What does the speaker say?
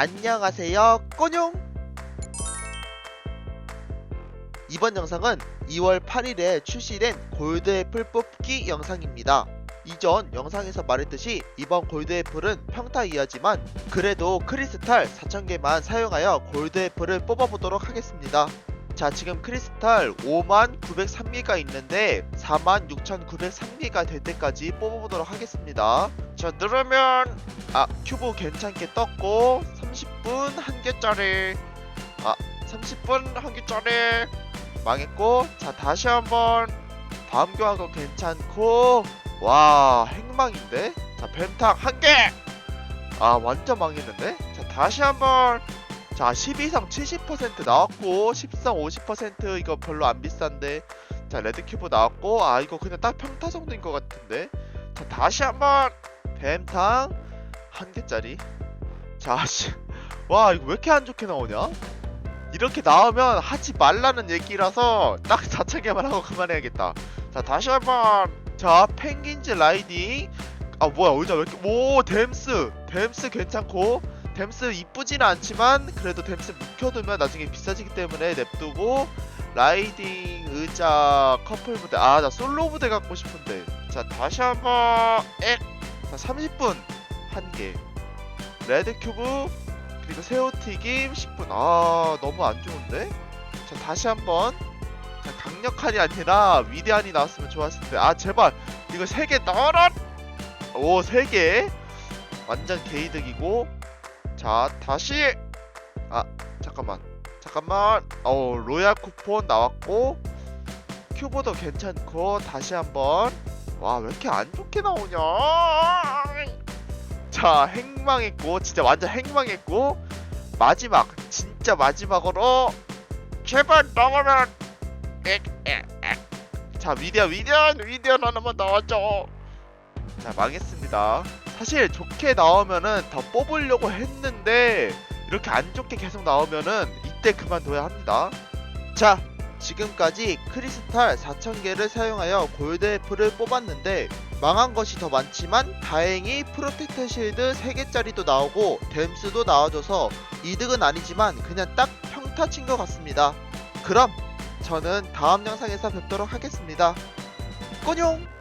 안녕하세요. 꼬뇽! 이번 영상은 2월 8일에 출시된 골드애플 뽑기 영상입니다. 이전 영상에서 말했듯이 이번 골드애플은 평타 이하지만 그래도 크리스탈 4000개만 사용하여 골드애플을 뽑아보도록 하겠습니다. 자 지금 크리스탈 5만 903개가 있는데 4만 6903개가 될 때까지 뽑아보도록 하겠습니다. 자 누르면 아 큐브 괜찮게 떴고 30분 한 개짜리. 아 30분 한 개짜리. 망했고 자 다시 한번 다음 교환도 괜찮고. 와 행망인데? 자 뱀탕 한개아 완전 망했는데? 자 다시 한번. 자 12성 70% 나왔고 10성 50% 이거 별로 안 비싼데. 자 레드큐브 나왔고 아 이거 그냥 딱 평타 정도인 것 같은데. 자 다시 한번. 뱀탕 한 개짜리 자 씨. 와 이거 왜 이렇게 안 좋게 나오냐? 이렇게 나오면 하지 말라는 얘기라서 딱 4,000개만 하고 그만해야겠다. 자 다시 한번. 자 펭귄즈 라이딩. 아 뭐야 의자 왜 이렇게 오 댐스. 댐스 괜찮고. 댐스 이쁘지는 않지만 그래도 댐스 묵혀두면 나중에 비싸지기 때문에 냅두고 라이딩 의자 커플 무대. 아 나 솔로 무대 갖고 싶은데. 자 다시 한번. 엑. 자, 30분. 한개 레드 큐브 그리고 새우튀김 10분. 아 너무 안 좋은데? 자 다시 한번. 자 강력한이 아니라 위대한이 나왔으면 좋았을 텐데. 아 제발. 이거 3개 넣어라 오 3개. 완전 개이득이고. 자 다시. 아 잠깐만. 잠깐만. 어 로얄 쿠폰 나왔고. 큐브도 괜찮고. 다시 한번. 와 왜 이렇게 안 좋게 나오냐 자 행망했고 진짜 완전 행망했고 마지막 진짜 마지막으로 제발 나와라. 자 위대한 위대한 위대한 하나만 나와줘. 자 망했습니다. 사실 좋게 나오면은 더 뽑으려고 했는데 이렇게 안 좋게 계속 나오면은 이때 그만둬야 합니다. 자 지금까지 크리스탈 4000개를 사용하여 골드 애플을 뽑았는데 망한 것이 더 많지만 다행히 프로텍트 실드 3개짜리도 나오고 댐스도 나와줘서 이득은 아니지만 그냥 딱 평타 친 것 같습니다. 그럼 저는 다음 영상에서 뵙도록 하겠습니다. 꼬뇽!